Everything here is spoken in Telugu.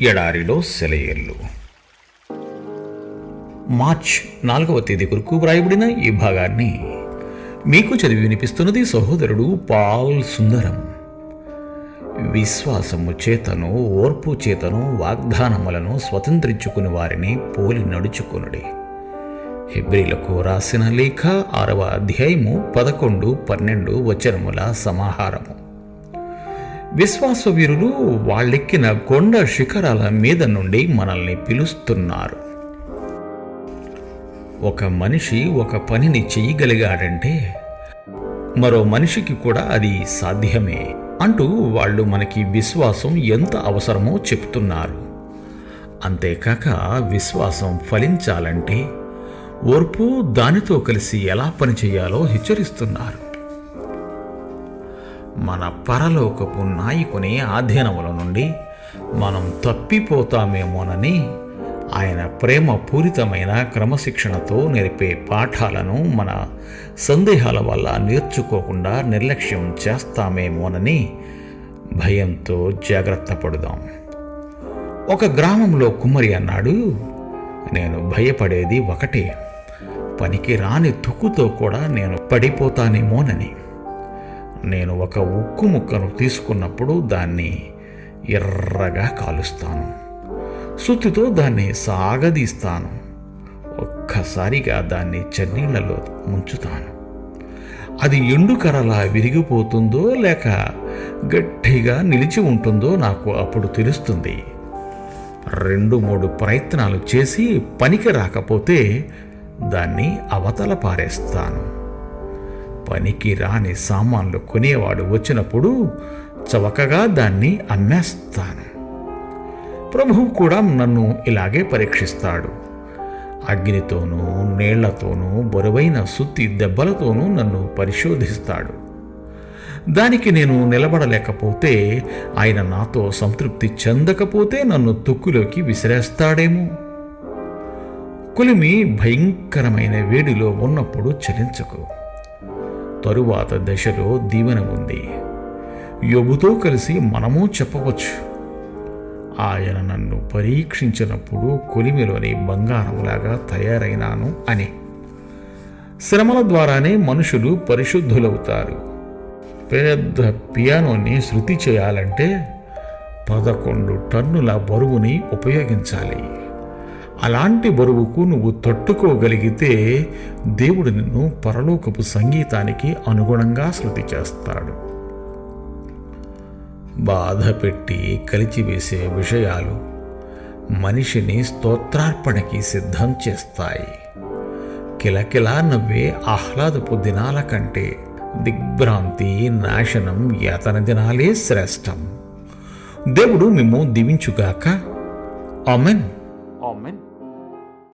ఎడారిలో సెలయేళ్ళు. మార్చ్ నాలుగవ తేదీ కొరకు వ్రాయబడిన ఈ భాగాన్ని మీకు చదివి వినిపిస్తున్నది సహోదరుడు పాల్ సుందరం. విశ్వాసము చేతను ఓర్పు చేతను వాగ్దానములను స్వతంత్రించుకుని వారిని పోలి నడుచుకునుడి. హెబ్రిలకు రాసిన లేఖ ఆరవ అధ్యాయము పదకొండు పన్నెండు వచనముల సమాహారము. విశ్వాసవీరులు వాళ్ళెక్కిన కొండ శిఖరాల మీద నుండి మనల్ని పిలుస్తున్నారు. ఒక మనిషి ఒక పనిని చెయ్యగలిగాడంటే మరో మనిషికి కూడా అది సాధ్యమే అంటూ వాళ్ళు మనకి విశ్వాసం ఎంత అవసరమో చెప్తున్నారు. అంతేకాక విశ్వాసం ఫలించాలంటే ఓర్పు దానితో కలిసి ఎలా పనిచేయాలో హెచ్చరిస్తున్నారు. మన పరలోకపు నాయకుని ఆధీనముల నుండి మనం తప్పిపోతామేమోనని ఆయన ప్రేమ పూరితమైన క్రమశిక్షణతో నేర్పే పాఠాలను మన సందేహాల వల్ల నేర్చుకోకుండా నిర్లక్ష్యం చేస్తామేమోనని భయంతో జాగ్రత్త పడుదాం. ఒక గ్రామంలో కుమ్మరి అన్నాడు నేను భయపడేది ఒకటే. పనికి రాని తుక్కుతో కూడా నేను పడిపోతానేమోనని. నేను ఒక ఉక్కు ముక్కను తీసుకున్నప్పుడు దాన్ని ఎర్రగా కాలుస్తాను. సుత్తితో దాన్ని సాగదీస్తాను. ఒక్కసారిగా దాన్ని చన్నీళ్ళలో ముంచుతాను. అది ఎండుకరలా విరిగిపోతుందో లేక గట్టిగా నిలిచి ఉంటుందో నాకు అప్పుడు తెలుస్తుంది. రెండు మూడు ప్రయత్నాలు చేసి పనికి రాకపోతే దాన్ని అవతల పారేస్తాను. పనికి రాని సామాన్లు కొనేవాడు వచ్చినప్పుడు చవకగా దాన్ని అమ్మేస్తాను. ప్రభువు కూడా నన్ను ఇలాగే పరీక్షిస్తాడు. అగ్నితోనూ నీళ్ళతోనూ బరువైన సుత్తి దెబ్బలతోనూ నన్ను పరిశోధిస్తాడు. దానికి నేను నిలబడలేకపోతే ఆయన నాతో సంతృప్తి చెందకపోతే నన్ను తుక్కులోకి విసిరేస్తాడేమో. కులిమి భయంకరమైన వేడిలో ఉన్నప్పుడు చలించకు. తరువాత దశలో దీవెన ఉంది. యొబుతో కలిసి మనము చెప్పవచ్చు. ఆయన నన్ను పరీక్షించినప్పుడు కొలిమిలోని బంగారంలాగా తయారైనాను అని. శ్రమల ద్వారానే మనుషులు పరిశుద్ధులవుతారు. పెద్ద పియానోని శృతి చేయాలంటే పదకొండు టన్నుల బరువుని ఉపయోగించాలి. అలాంటి బరువుకు నువ్వు తట్టుకోగలిగితే దేవుడు నిన్ను పరలోకపు సంగీతానికి అనుగుణంగా శృతి చేస్తాడు బాధ పెట్టి కలిచివేసే విషయాలు మనిషిని స్తోత్రార్పణకి సిద్ధం చేస్తాయి. కిలకిలా నవ్వే ఆహ్లాదపు దినాల కంటే దిగ్భ్రాంతి నాశనం యాతన దినాలే శ్రేష్టం. దేవుడు మిమ్ము దీవించుగాక. ఆమెన్.